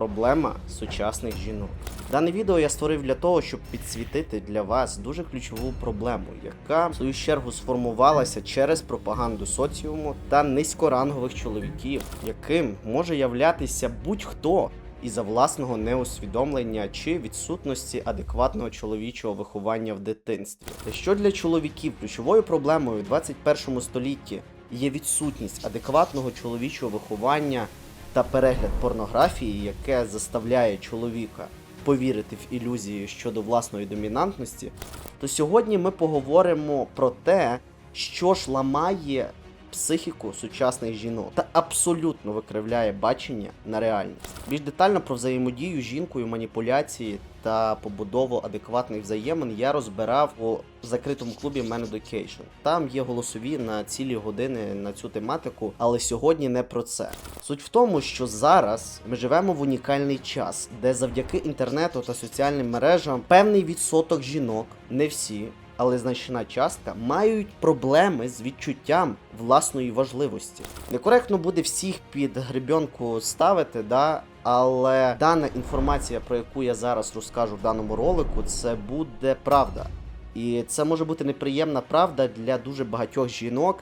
Проблема сучасних жінок. Дане відео я створив для того, щоб підсвітити для вас дуже ключову проблему, яка в свою чергу сформувалася через пропаганду соціуму та низькорангових чоловіків, яким може являтися будь-хто із-за власного неусвідомлення чи відсутності адекватного чоловічого виховання в дитинстві. Та що для чоловіків ключовою проблемою в 21 столітті є відсутність адекватного чоловічого виховання та перегляд порнографії, яке заставляє чоловіка повірити в ілюзії щодо власної домінантності, то сьогодні ми поговоримо про те, що ж ламає психіку сучасних жінок та абсолютно викривляє бачення на реальність. Більш детально про взаємодію з жінкою, маніпуляції та побудову адекватних взаємин я розбирав у закритому клубі Man Education. Там є голосові на цілі години на цю тематику, але сьогодні не про це. Суть в тому, що зараз ми живемо в унікальний час, де завдяки інтернету та соціальним мережам певний відсоток жінок, не всі, але значна частка мають проблеми з відчуттям власної важливості. Некоректно буде всіх під гребенку ставити, да. Але дана інформація, про яку я зараз розкажу в даному ролику, це буде правда. І це може бути неприємна правда для дуже багатьох жінок,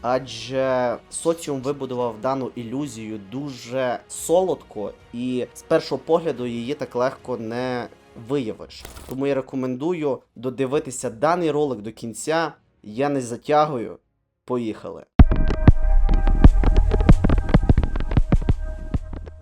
адже соціум вибудував дану ілюзію дуже солодко, і з першого погляду її так легко не виявиш. Тому я рекомендую додивитися даний ролик до кінця. Я не затягую. Поїхали.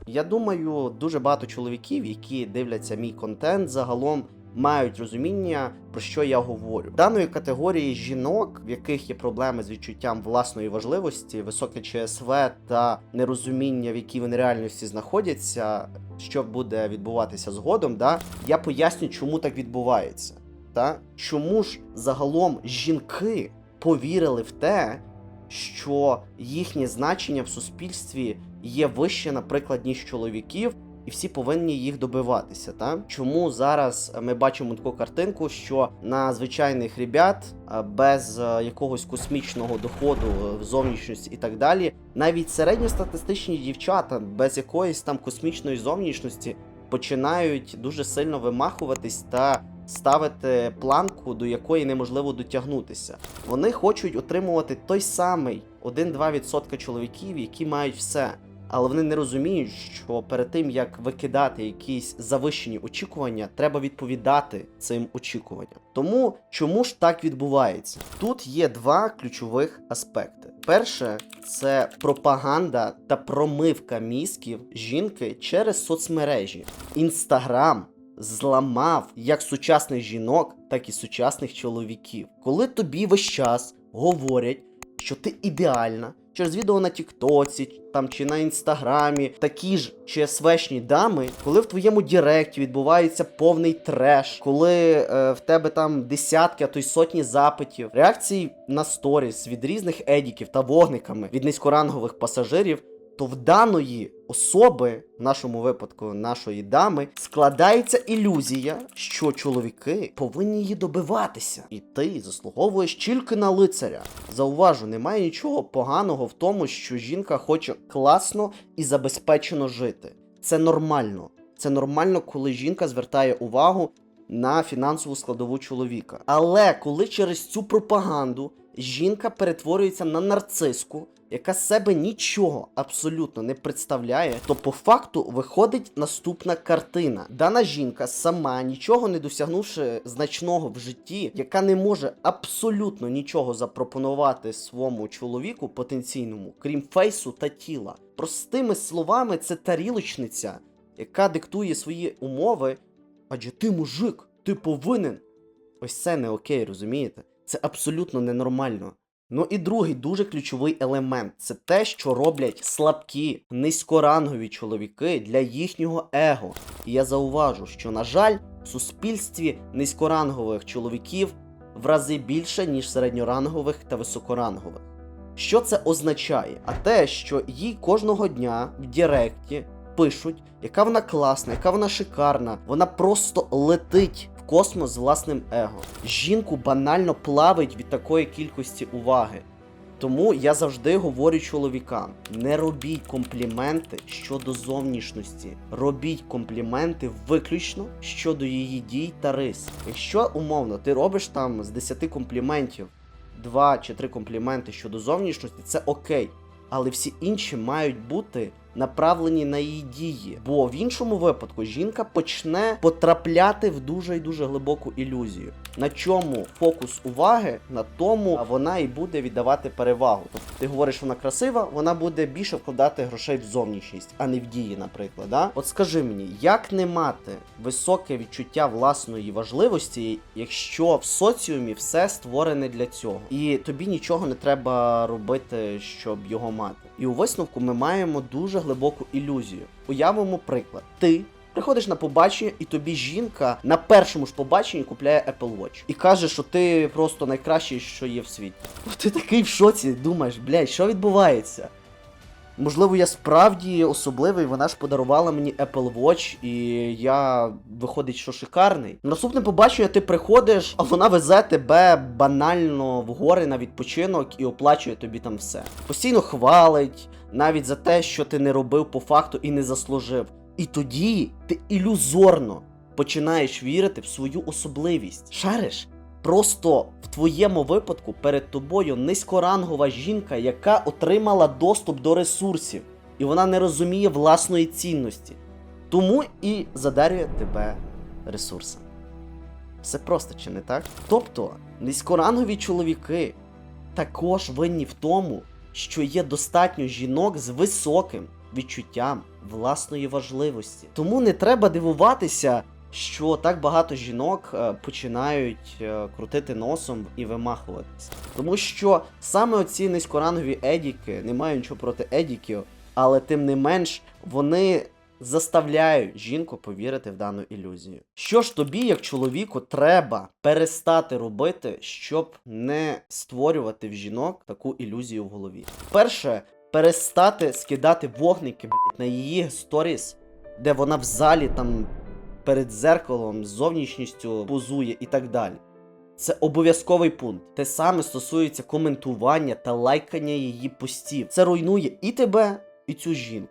Я думаю, дуже багато чоловіків, які дивляться мій контент, загалом мають розуміння, про що я говорю. Даної категорії жінок, в яких є проблеми з відчуттям власної важливості, високе ЧСВ та нерозуміння, в якій вони реальності знаходяться, що буде відбуватися згодом, да, я поясню, чому так відбувається. Та? Чому ж загалом жінки повірили в те, що їхнє значення в суспільстві є вище, наприклад, ніж чоловіків, і всі повинні їх добиватися. Та? Чому зараз ми бачимо таку картинку, що на звичайних ребят без якогось космічного доходу е, в зовнішності і так далі, навіть середньостатистичні дівчата без якоїсь там космічної зовнішності починають дуже сильно вимахуватись та ставити планку, до якої неможливо дотягнутися. Вони хочуть отримувати той самий 1-2% чоловіків, які мають все. Але вони не розуміють, що перед тим як викидати якісь завищені очікування, треба відповідати цим очікуванням. Тому чому ж так відбувається? Тут є два ключових аспекти. Перше це пропаганда та промивка мізків жінки через соцмережі. Інстаграм зламав як сучасних жінок, так і сучасних чоловіків. Коли тобі весь час говорять, що ти ідеальна. Через відео на Тіктоці там чи на інстаграмі. Такі ж ЧСВшні дами, коли в твоєму Діректі відбувається повний треш, коли е, в тебе там десятки, а то й сотні запитів, реакцій на сторіс від різних едіків та вогниками від низькорангових пасажирів, то в даної особи, в нашому випадку нашої дами, складається ілюзія, що чоловіки повинні її добиватися, і ти заслуговуєш тільки на лицаря. Зауважу, немає нічого поганого в тому, що жінка хоче класно і забезпечено жити. Це нормально. Це нормально, коли жінка звертає увагу на фінансову складову чоловіка. Але коли через цю пропаганду жінка перетворюється на нарциску, яка себе нічого абсолютно не представляє, то по факту виходить наступна картина. Дана жінка сама, нічого не досягнувши значного в житті, яка не може абсолютно нічого запропонувати своєму чоловіку потенційному, крім фейсу та тіла. Простими словами, це тарілочниця, яка диктує свої умови. Адже ти мужик, ти повинен. Ось це не окей, розумієте? Це абсолютно ненормально. Ну і другий дуже ключовий елемент це те, що роблять слабкі, низькорангові чоловіки для їхнього его. І я зауважу, що, на жаль, в суспільстві низькорангових чоловіків в рази більше, ніж середньорангових та високорангових. Що це означає? А те, що їй кожного дня в Діректі пишуть, яка вона класна, яка вона шикарна, вона просто летить в космос з власним его. Жінку банально плавить від такої кількості уваги. Тому я завжди говорю чоловікам: не робіть компліменти щодо зовнішності, робіть компліменти виключно щодо її дій та рис. Якщо умовно ти робиш там з 10 компліментів два чи три компліменти щодо зовнішності, це окей. Але всі інші мають бути направлені на її дії. Бо в іншому випадку жінка почне потрапляти в дуже і дуже глибоку ілюзію. На чому фокус уваги, на тому вона і буде віддавати перевагу. Тобто ти говориш, вона красива, вона буде більше вкладати грошей в зовнішність, а не в дії, наприклад. Да? От скажи мені, як не мати високе відчуття власної важливості, якщо в соціумі все створене для цього, і тобі нічого не треба робити, щоб його мати. І у висновку ми маємо дуже глибоку ілюзію. Уявимо приклад: ти. Приходиш на побачення, і тобі жінка на першому ж побаченні купляє Apple Watch і каже, що ти просто найкращий, що є в світі. Ти такий в шоці, думаєш, блядь, що відбувається? Можливо, я справді особливий, вона ж подарувала мені Apple Watch, і я виходить, що шикарний. Наступне побачення, ти приходиш, а вона везе тебе банально в гори на відпочинок і оплачує тобі там все. Постійно хвалить, навіть за те, що ти не робив по факту і не заслужив. І тоді ти ілюзорно починаєш вірити в свою особливість. Шариш? Просто в твоєму випадку перед тобою низькорангова жінка, яка отримала доступ до ресурсів, і вона не розуміє власної цінності. Тому і задарює тебе ресурсами. Все просто чи не так? Тобто, низькорангові чоловіки також винні в тому, що є достатньо жінок з високим відчуттям власної важливості. Тому не треба дивуватися, що так багато жінок е, починають е, крутити носом і вимахуватися. Тому що саме оці низькорангові едіки, не маю нічого проти едіків, але тим не менш вони заставляють жінку повірити в дану ілюзію. Що ж тобі, як чоловіку, треба перестати робити, щоб не створювати в жінок таку ілюзію в голові? Перше, перестати скидати вогники блядь, на її сторіс, де вона в залі там перед зеркалом зовнішністю позує і так далі. Це обов'язковий пункт. Те саме стосується коментування та лайкання її постів. Це руйнує і тебе, і цю жінку.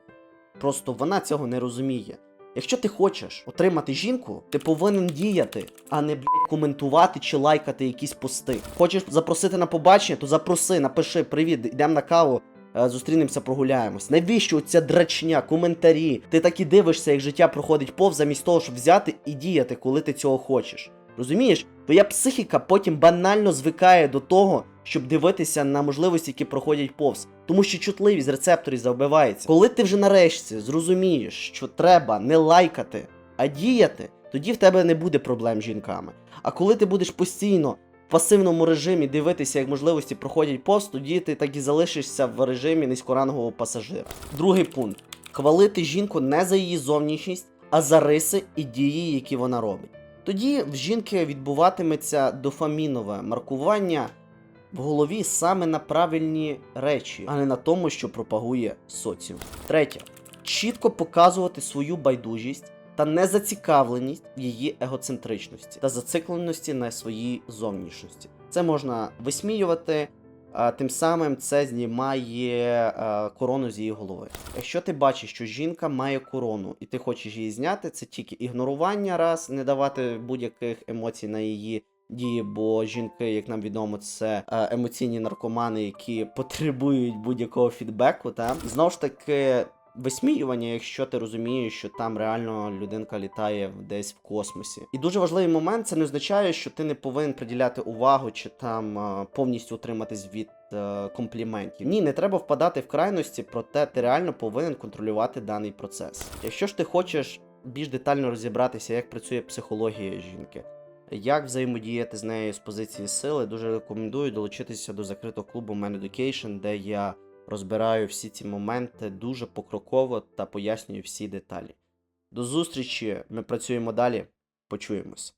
Просто вона цього не розуміє. Якщо ти хочеш отримати жінку, ти повинен діяти, а не блядь, коментувати чи лайкати якісь пости. Хочеш запросити на побачення, то запроси, напиши привіт, йдемо на каву, зустрінемося, прогуляємось. Навіщо ця драчня, коментарі? Ти так і дивишся, як життя проходить повз, замість того, щоб взяти і діяти, коли ти цього хочеш. Розумієш? Твоя психіка потім банально звикає до того, щоб дивитися на можливості, які проходять повз. Тому що чутливість рецепторів завбивається. Коли ти вже нарешті зрозумієш, що треба не лайкати, а діяти, тоді в тебе не буде проблем з жінками. А коли ти будеш постійно пасивному режимі дивитися, як можливості проходять повз, тоді ти так і залишишся в режимі низькорангового пасажира. Другий пункт: хвалити жінку не за її зовнішність, а за риси і дії, які вона робить. Тоді в жінки відбуватиметься дофамінове маркування в голові саме на правильні речі, а не на тому, що пропагує соціум. Третє. Чітко показувати свою байдужість та незацікавленість в її егоцентричності та зацикленості на своїй зовнішності. Це можна висміювати, а тим самим це знімає е, корону з її голови. Якщо ти бачиш, що жінка має корону, і ти хочеш її зняти, це тільки ігнорування раз, не давати будь-яких емоцій на її дії, бо жінки, як нам відомо, це емоційні наркомани, які потребують будь-якого фідбеку. Та знову ж таки. Висміювання, якщо ти розумієш, що там реально людинка літає десь в космосі. І дуже важливий момент це не означає, що ти не повинен приділяти увагу чи там повністю утриматись від е, компліментів. Ні, не треба впадати в крайності, проте ти реально повинен контролювати даний процес. Якщо ж ти хочеш більш детально розібратися, як працює психологія жінки. Як взаємодіяти з нею з позиції сили, дуже рекомендую долучитися до закритого клубу Man Education, де я розбираю всі ці моменти дуже покроково та пояснюю всі деталі. До зустрічі! Ми працюємо далі. Почуємось.